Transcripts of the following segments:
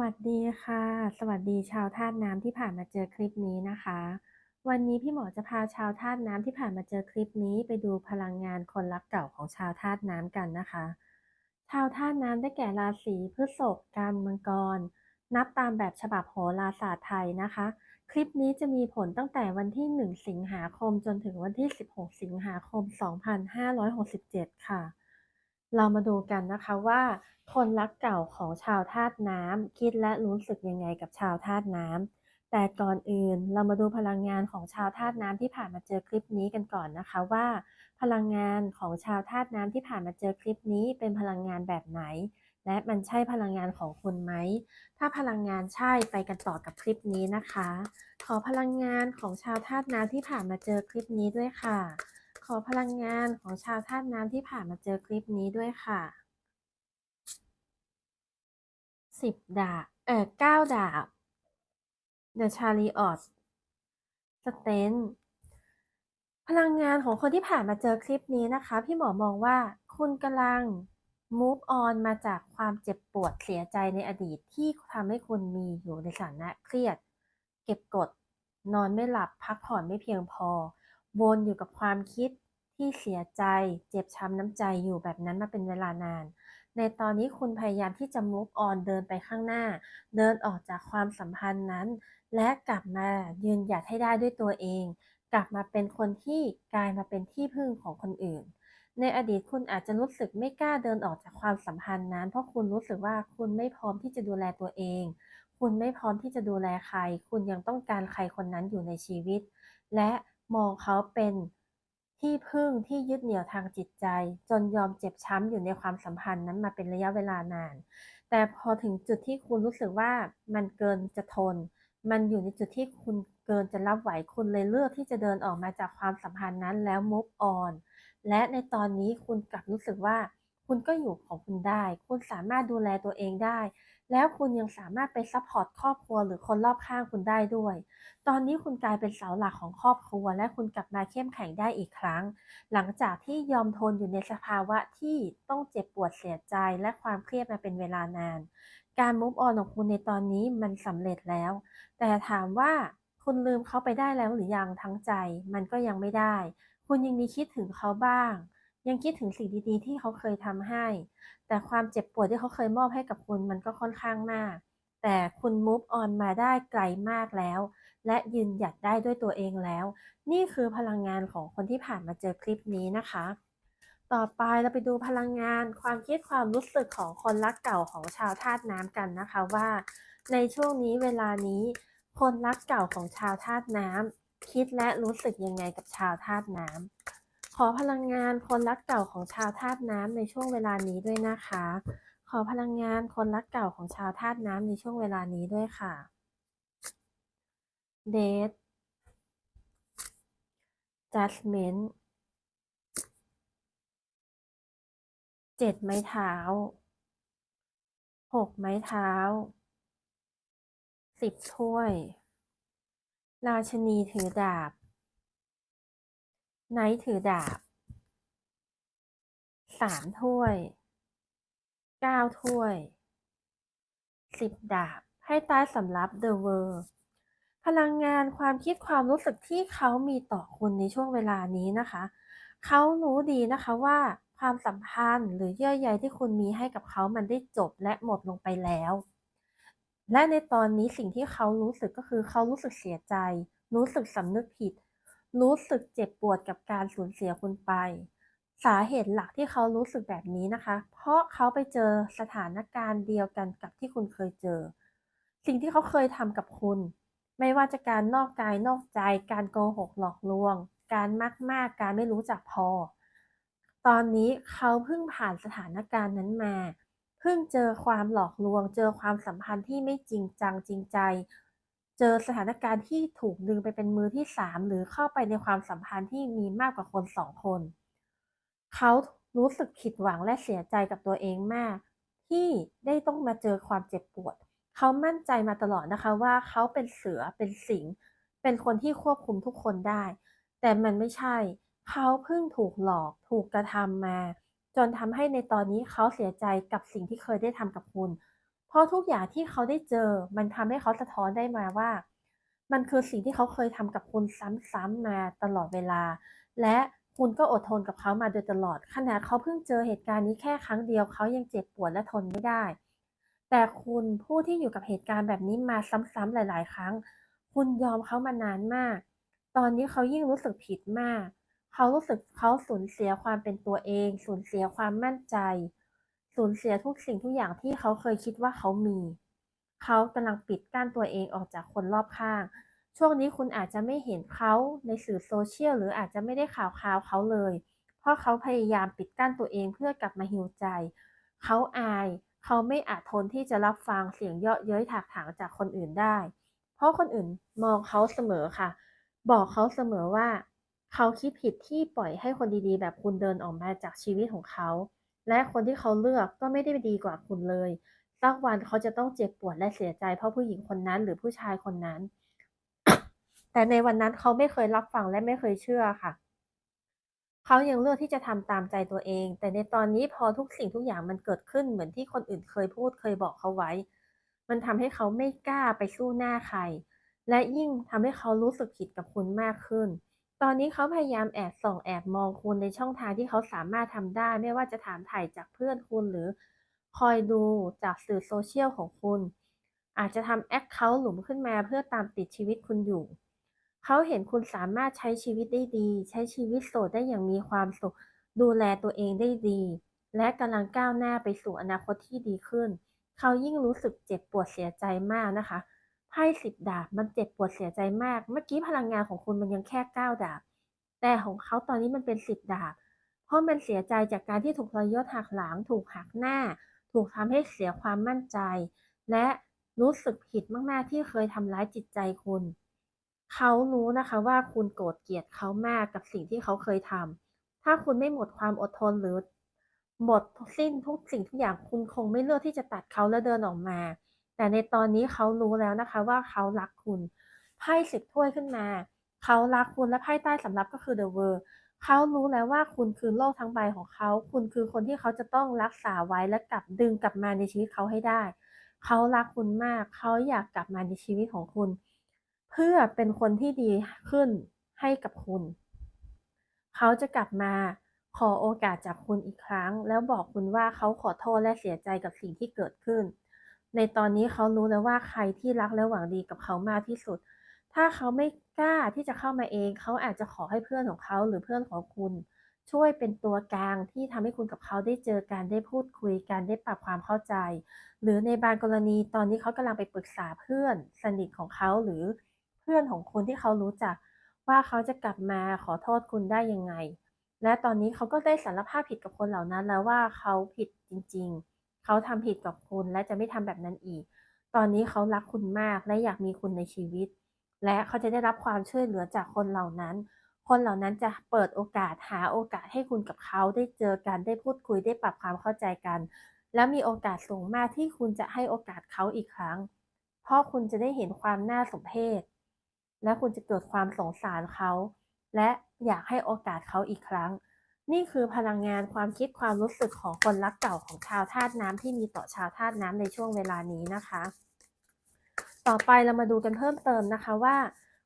วัสดีค่ะ สวัสดีชาวธาตุน้ำที่ผ่านมาเจอคลิปนี้นะคะ วันนี้พี่หมอจะพาชาวธาตุน้ำที่ผ่านมาเจอคลิปนี้ ไปดูพลังงานคนรักเก่าของชาวธาตุน้ำกันนะคะ ชาวธาตุน้ำได้แก่ราศีพฤษภกันมังกร นับตามแบบฉบับโหราศาสตร์ไทยนะคะ คลิปนี้จะมีผลตั้งแต่วันที่ 1 สิงหาคมจนถึงวันที่ 16 สิงหาคม 2567 ค่ะ เรามาดูกันนะคะว่า คนรักเก่าของชาวธาตุน้ำคิดและรู้สึกยังไงกับชาวธาตุน้ำแต่ก่อนอื่นเรามาดูพลังงานของชาวธาตุน้ำที่ผ่านมาเจอคลิปนี้กันก่อนนะคะว่า พลังงานของชาวธาตุน้ำที่ผ่านมาเจอคลิปนี้เป็นพลังงานแบบไหน และมันใช่พลังงานของคุณไหม ถ้าพลังงานใช่ไปกันต่อกับคลิปนี้นะคะ ขอพลังงานของชาวธาตุน้ำที่ผ่านมาเจอคลิปนี้ด้วยค่ะ ขอพลังงานของชาวธาตุน้ำที่ผ่านมาเจอคลิปนี้ด้วยค่ะสิบดาบเออเก้าดาบ The Chariot s t a n พลังงานของคนที่ผ่านมาเจอคลิปนี้นะคะ พี่หมอมองว่าคุณกำลัง move on มาจากความเจ็บปวดเสียใจในอดีตที่ทำให้คุณมีอยู่ในสถานะเครียด เก็บกด นอนไม่หลับพักผ่อนไม่เพียงพอ วนอยู่กับความคิดที่เสียใจ เจ็บช้ำน้ำใจอยู่แบบนั้นมาเป็นเวลานาน ในตอนนี้คุณพยายามที่จะ move on เดินไปข้างหน้า เดินออกจากความสัมพันธ์นั้น และกลับมายืนหยัดให้ได้ด้วยตัวเอง กลับมาเป็นคนที่กลายมาเป็นที่พึ่งของคนอื่น ในอดีตคุณอาจจะรู้สึกไม่กล้าเดินออกจากความสัมพันธ์นั้น เพราะคุณรู้สึกว่าคุณไม่พร้อมที่จะดูแลตัวเอง คุณไม่พร้อมที่จะดูแลใคร คุณยังต้องการใครคนนั้นอยู่ในชีวิต และ มองเขาเป็นที่พึ่งที่ยึดเหนี่ยวทางจิตใจ จนยอมเจ็บช้ำอยู่ในความสัมพันธ์นั้นมาเป็นระยะเวลานาน แต่พอถึงจุดที่คุณรู้สึกว่ามันเกินจะทน มันอยู่ในจุดที่คุณเกินจะรับไหวคุณเลยเลือกที่จะเดินออกมาจากความสัมพันธ์นั้นแล้ว move on และในตอนนี้คุณกลับรู้สึกว่า คุณก็อยู่ของคุณได้ คุณสามารถดูแลตัวเองได้ แล้วคุณยังสามารถไปซัพพอร์ตครอบครัวหรือคนรอบข้างคุณได้ด้วย ตอนนี้คุณกลายเป็นเสาหลักของครอบครัว และคุณกลับมาเข้มแข็งได้อีกครั้ง หลังจากที่ยอมทนอยู่ในสภาวะที่ต้องเจ็บปวดเสียใจและความเครียดมาเป็นเวลานาน การ move on ของคุณในตอนนี้มันสำเร็จแล้ว แต่ถามว่าคุณลืมเขาไปได้แล้วหรือยังทั้งใจ มันก็ยังไม่ได้ คุณยังมีคิดถึงเขาบ้าง ยังคิดถึงสิ่งดีๆ ที่เขาเคยทำให้ แต่ความเจ็บปวดที่เขาเคยมอบให้กับคุณมันก็ค่อนข้างมาก แต่คุณ move on มาได้ไกลมากแล้ว และยืนหยัดได้ด้วยตัวเองแล้ว นี่คือพลังงานของคนที่ผ่านมาเจอคลิปนี้นะคะ ต่อไปเราไปดูพลังงาน ความคิดความรู้สึกของคนรักเก่าของชาวธาตุน้ำกันนะคะว่า ในช่วงนี้เวลานี้ คนรักเก่าของชาวธาตุน้ำคิดและรู้สึกยังไงกับชาวธาตุน้ำ ขอพลังงานคนรักเก่าของชาวธาตุน้ำในช่วงเวลานี้ด้วยนะคะ ขอพลังงานคนรักเก่าของชาวธาตุน้ำในช่วงเวลานี้ด้วยค่ะเดท judgment เจ็ดไม้เท้าหกไม้เท้าสิบถ้วย ราชนีถือดาบ ไนท์ถือดาบสามถ้วยเก้าถ้วยสิบดาบ ให้ใต้สำรับ The World พลังงานความคิดความรู้สึกที่เขามีต่อคุณในช่วงเวลานี้นะคะ เขารู้ดีนะคะว่าความสัมพันธ์หรือเยื่อใยที่คุณมีให้กับเขามันได้จบและหมดลงไปแล้ว และในตอนนี้สิ่งที่เขารู้สึกก็คือเขารู้สึกเสียใจ รู้สึกสำนึกผิด รู้สึกเจ็บปวดกับการสูญเสียคุณไป สาเหตุหลักที่เขารู้สึกแบบนี้นะคะ เพราะเขาไปเจอสถานการณ์เดียวกันกับที่คุณเคยเจอ สิ่งที่เขาเคยทำกับคุณ ไม่ว่าจะการนอกกายนอกใจ การโกหกหลอกลวง การมากมากการไม่รู้จักพอ ตอนนี้เขาเพิ่งผ่านสถานการณ์นั้นมา เพิ่งเจอความหลอกลวง เจอความสัมพันธ์ที่ไม่จริงจังจริงใจ เจอสถานการณ์ที่ถูกดึงไปเป็นมือที่สามหรือเข้าไปในความสัมพันธ์ที่มีมากกว่าคนสองคน เขารู้สึกผิดหวังและเสียใจกับตัวเองมาก ที่ได้ต้องมาเจอความเจ็บปวด เขามั่นใจมาตลอดนะคะว่าเขาเป็นเสือเป็นสิง เป็นคนที่ควบคุมทุกคนได้ แต่มันไม่ใช่ เขาเพิ่งถูกหลอกถูกกระทำมา จนทำให้ในตอนนี้เขาเสียใจกับสิ่งที่เคยได้ทำกับคุณ ราะทุกอย่างที่เขาได้เจอ มันทำให้เขาสะท้อนได้มาว่า มันคือสิ่งที่เขาเคยทำกับคุณซ้ำๆมาตลอดเวลา และคุณก็อดทนกับเขามาโดยตลอดขนาดเขาเพิ่งเจอเหตุการณ์นี้แค่ครั้งเดียวเขายังเจ็บปวดและทนไม่ได้ แต่คุณผู้ที่อยู่กับเหตุการณ์แบบนี้มาซ้ำๆหลาย ๆ ครั้ง คุณยอมเขามานานมาก ตอนนี้เขายิ่งรู้สึกผิดมาก เขารู้สึกเขาสูญเสียความเป็นตัวเอง สูญเสียความมั่นใจ สูญเสียทุกสิ่งทุกอย่างที่เขาเคยคิดว่าเขามี เขากำลังปิดกั้นตัวเองออกจากคนรอบข้าง ช่วงนี้คุณอาจจะไม่เห็นเขาในสื่อโซเชียลหรืออาจจะไม่ได้ข่าวข่าวเขาเลย เพราะเขาพยายามปิดกั้นตัวเองเพื่อกลับมาฮิวใจ เขาอาย เขาไม่อาจทนที่จะรับฟังเสียงเยาะเย้ยถากถางจากคนอื่นได้ เพราะคนอื่นมองเขาเสมอค่ะ บอกเขาเสมอว่า เขาคิดผิดที่ปล่อยให้คนดีๆ แบบคุณเดินออกมาจากชีวิตของเขา และคนที่เขาเลือกก็ไม่ได้ดีกว่าคุณเลยสักวันเขาจะต้องเจ็บปวดและเสียใจ เพราะผู้หญิงคนนั้นหรือผู้ชายคนนั้น แต่ในวันนั้นเขาไม่เคยรับฟังและไม่เคยเชื่อค่ะ เขายังเลือกที่จะทำตามใจตัวเอง แต่ในตอนนี้พอทุกสิ่งทุกอย่างมันเกิดขึ้นเหมือนที่คนอื่นเคยพูดเคยบอกเขาไว้ มันทำให้เขาไม่กล้าไปสู้หน้าใคร และยิ่งทำให้เขารู้สึกผิดกับคุณมากขึ้น ตอนนี้เขาพยายามแอบส่องแอบมองคุณในช่องทางที่เขาสามารถทำได้ ไม่ว่าจะถามถ่ายจากเพื่อนคุณหรือคอยดูจากสื่อโซเชียลของคุณ อาจจะทำแอคเคาท์หลุมขึ้นมาเพื่อตามติดชีวิตคุณอยู่ เขาเห็นคุณสามารถใช้ชีวิตได้ดี ใช้ชีวิตโสดได้อย่างมีความสุข ดูแลตัวเองได้ดี และกำลังก้าวหน้าไปสู่อนาคตที่ดีขึ้น เขายิ่งรู้สึกเจ็บปวดเสียใจมากนะคะ ไพ่สิบดาบมันเจ็บปวดเสียใจมาก เมื่อกี้พลังงานของคุณมันยังแค่เก้าดาบ แต่ของเขาตอนนี้มันเป็นสิบดาบ เพราะมันเสียใจจากการที่ถูกทรยศหักหลัง ถูกหักหน้า ถูกทำให้เสียความมั่นใจ และรู้สึกผิดมากๆที่เคยทำร้ายจิตใจคุณ เขารู้นะคะว่าคุณโกรธเกลียดเขามากกับสิ่งที่เขาเคยทำถ้าคุณไม่หมดความอดทนหรือหมดสิ้นทุกสิ่งทุกอย่างคุณคงไม่เลือกที่จะตัดเขาและเดินออกมา แต่ในตอนนี้เขารู้แล้วนะคะว่าเขารักคุณไพ่สิบถ้วยขึ้นมาเขารักคุณและไพ่ใต้สำรับก็คือ The World เขารู้แล้วว่าคุณคือโลกทั้งใบของเขา คุณคือคนที่เขาจะต้องรักษาไว้และกลับดึงกลับมาในชีวิตเขาให้ได้ เขารักคุณมาก เขาอยากกลับมาในชีวิตของคุณ เพื่อเป็นคนที่ดีขึ้นให้กับคุณ เขาจะกลับมาขอโอกาสจากคุณอีกครั้ง แล้วบอกคุณว่าเขาขอโทษและเสียใจกับสิ่งที่เกิดขึ้น ในตอนนี้เขารู้แล้วว่าใครที่รักและหวังดีกับเขามากที่สุด ถ้าเขาไม่กล้าที่จะเข้ามาเอง เขาอาจจะขอให้เพื่อนของเขาหรือเพื่อนของคุณ ช่วยเป็นตัวกลางที่ทำให้คุณกับเขาได้เจอกันได้พูดคุยกันได้ปรับความเข้าใจ หรือในบางกรณีตอนนี้เขากำลังไปปรึกษาเพื่อนสนิทของเขาหรือเพื่อนของคุณที่เขารู้จัก ว่าเขาจะกลับมาขอโทษคุณได้ยังไง และตอนนี้เขาก็ได้สารภาพผิดกับคนเหล่านั้นแล้วว่าเขาผิดจริง ๆ เขาทำผิดกับคุณและจะไม่ทำแบบนั้นอีก ตอนนี้เขารักคุณมากและอยากมีคุณในชีวิต และเขาจะได้รับความช่วยเหลือจากคนเหล่านั้น คนเหล่านั้นจะเปิดโอกาสหาโอกาสให้คุณกับเขาได้เจอกันได้พูดคุยได้ปรับความเข้าใจกัน แล้วมีโอกาสสูงมากที่คุณจะให้โอกาสเขาอีกครั้ง เพราะคุณจะได้เห็นความน่าสมเพชและคุณจะเกิดความสงสารเขา และอยากให้โอกาสเขาอีกครั้ง นี่คือพลังงานความคิดความรู้สึกของคนรักเก่าของชาวธาตุน้ำที่มีต่อชาวธาตุน้ำในช่วงเวลานี้นะคะ ต่อไปเรามาดูกันเพิ่มเติมนะคะว่า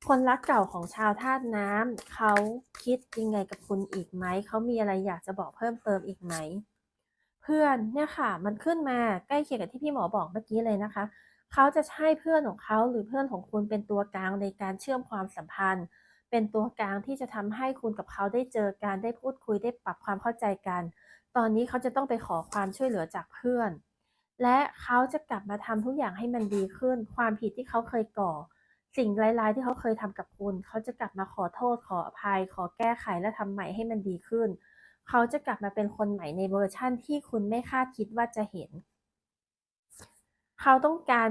คนรักเก่าของชาวธาตุน้ำเขาคิดยังไงกับคุณอีกไหมเขามีอะไรอยากจะบอกเพิ่มเติมอีกไหมเพื่อนเนี่ยค่ะ มันขึ้นมาใกล้เคียงกับที่พี่หมอบอกเมื่อกี้เลยนะคะ เขาจะใช่เพื่อนของเขาหรือเพื่อนของคุณเป็นตัวกลางในการเชื่อมความสัมพันธ์ เป็นตัวกลางที่จะทำให้คุณกับเขาได้เจอกันได้พูดคุยได้ปรับความเข้าใจกัน ตอนนี้เขาจะต้องไปขอความช่วยเหลือจากเพื่อน และเขาจะกลับมาทำทุกอย่างให้มันดีขึ้น ความผิดที่เขาเคยก่อ สิ่งร้ายๆที่เขาเคยทำกับคุณ เขาจะกลับมาขอโทษขออภัย ขอแก้ไขและทำใหม่ให้มันดีขึ้น เขาจะกลับมาเป็นคนใหม่ในเวอร์ชั่นที่คุณไม่คาดคิดว่าจะเห็น เขาต้องการ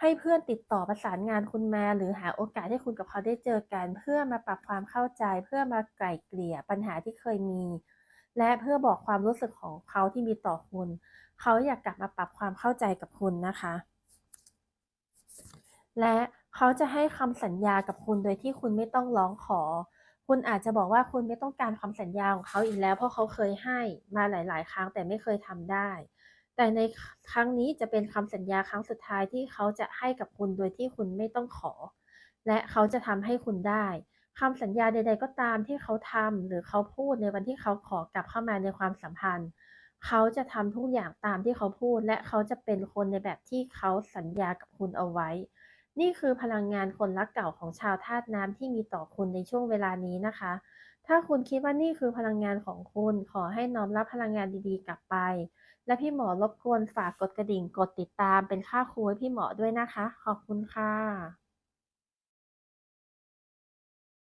ให้เพื่อนติดต่อประสานงานคุณมาหรือหาโอกาสให้คุณกับเขาได้เจอกัน เพื่อมาปรับความเข้าใจ เพื่อมาไกล่เกลี่ยปัญหาที่เคยมี และเพื่อบอกความรู้สึกของเขาที่มีต่อคุณ เขาอยากกลับมาปรับความเข้าใจกับคุณนะคะ และเขาจะให้คำสัญญากับคุณโดยที่คุณไม่ต้องร้องขอ คุณอาจจะบอกว่าคุณไม่ต้องการคำสัญญาของเขาอีกแล้ว เพราะเขาเคยให้มาหลาย ๆ ครั้งแต่ไม่เคยทำได้ แต่ในครั้งนี้จะเป็นคำสัญญาครั้งสุดท้ายที่เขาจะให้กับคุณโดยที่คุณไม่ต้องขอ และเขาจะทำให้คุณได้คำสัญญาใด ๆ ก็ตามที่เขาทำหรือเขาพูดในวันที่เขาขอกลับเข้ามาในความสัมพันธ์ เขาจะทำทุกอย่างตามที่เขาพูด และเขาจะเป็นคนในแบบที่เขาสัญญากับคุณเอาไว้ นี่คือพลังงานคนรักเก่าของชาวธาตุน้ำที่มีต่อคุณในช่วงเวลานี้นะคะ ถ้าคุณคิดว่านี่คือพลังงานของคุณ ขอให้น้อมรับพลังงานดีๆ กลับไป และพี่หมอรบกวนฝากกดกระดิ่งกดติดตามเป็นค่าครูให้พี่หมอด้วยนะคะ ขอบคุณค่ะ